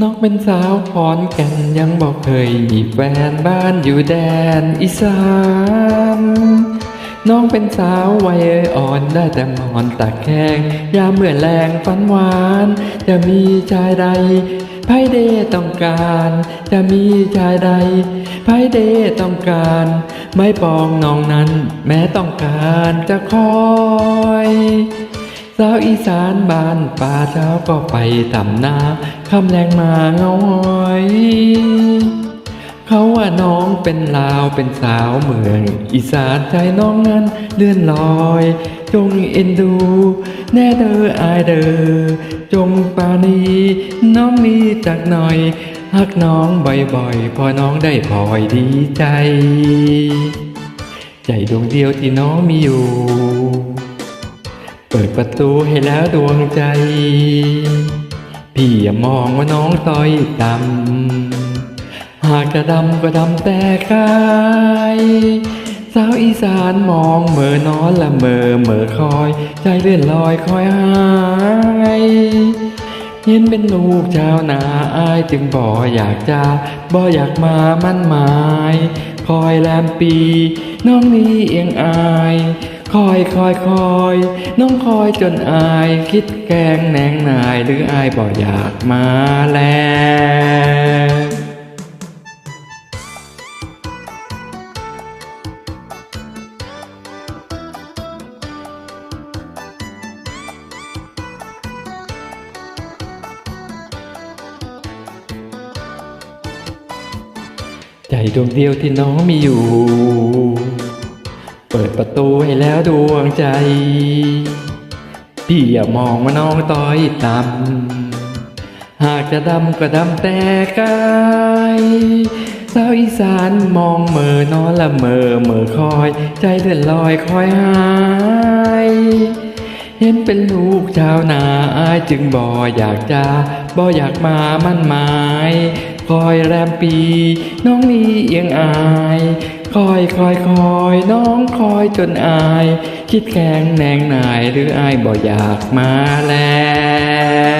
น้องเป็นสาวขอนแก่นยังบอกเคยมีแฟนบ้านอยู่แดนอีสานน้องเป็นสาววัยอ่อนได้แต่มอนตะแคงยามเมื่อแรงฝันหวาน จะมีชายใดไพ่เดต้องการ จะมีชายใดไพ่เดต้องการ ไม่ปองน้องนั้น แม้ต้องการจะคอย สาวอีสานบ้านป่าเช้าก็ไปทำนาคำแรงมาเงาหอยเขาว่าน้องเป็นลาวเป็นสาวเมือง อีสานใจน้องนั้นเลื่อนลอย จงเอ็นดู แน่เด้ออายเด้อจงปานีน้องมีจักหน่อยฮักน้องบ่อยๆ พอน้องได้พลอยดีใจ ใจดวงเดียวที่น้องมีอยู่ ปิดประตูให้แล้วดวงใจ พี่อย่ามองว่าน้องต้อยต่ำหากจะดำก็ดำแต่กายสาวอีสานมองเม่อนอนละเมอเหม่อคอย ใจเลื่อนลอยคอยหายเห็นเป็นลูกชาวนาอายจึงบ่อยากจะบ่อยากมามั่นหมาย คอยแลมปี น้องนี้เอียงอาย คอยคอยคอย น้องคอยจนอาย คิดแกงแหนงนายหรืออายบ่อยากมาแล้วใจดวงเดียวที่น้องมีอยู่ เปิดประตูให้แล้วดวงใจ พี่อย่ามองว่าน้องต้อยต่ำหากจะดำก็ดำแต่กายสาวอีสานมองเม่อนอนละเมอเมอคอย ใจเลื่อนลอยคอยหาย เห็นเป็นลูกชาวนาอายจึงบ่อยากจะบ่อยากมามั่นหมาย คอยแรมปี น้องนี้เอียงอาย คอยคอยคอยน้องคอยจนอาย คิดแกงแนงนายหรืออายบ่อยากมาแล้ว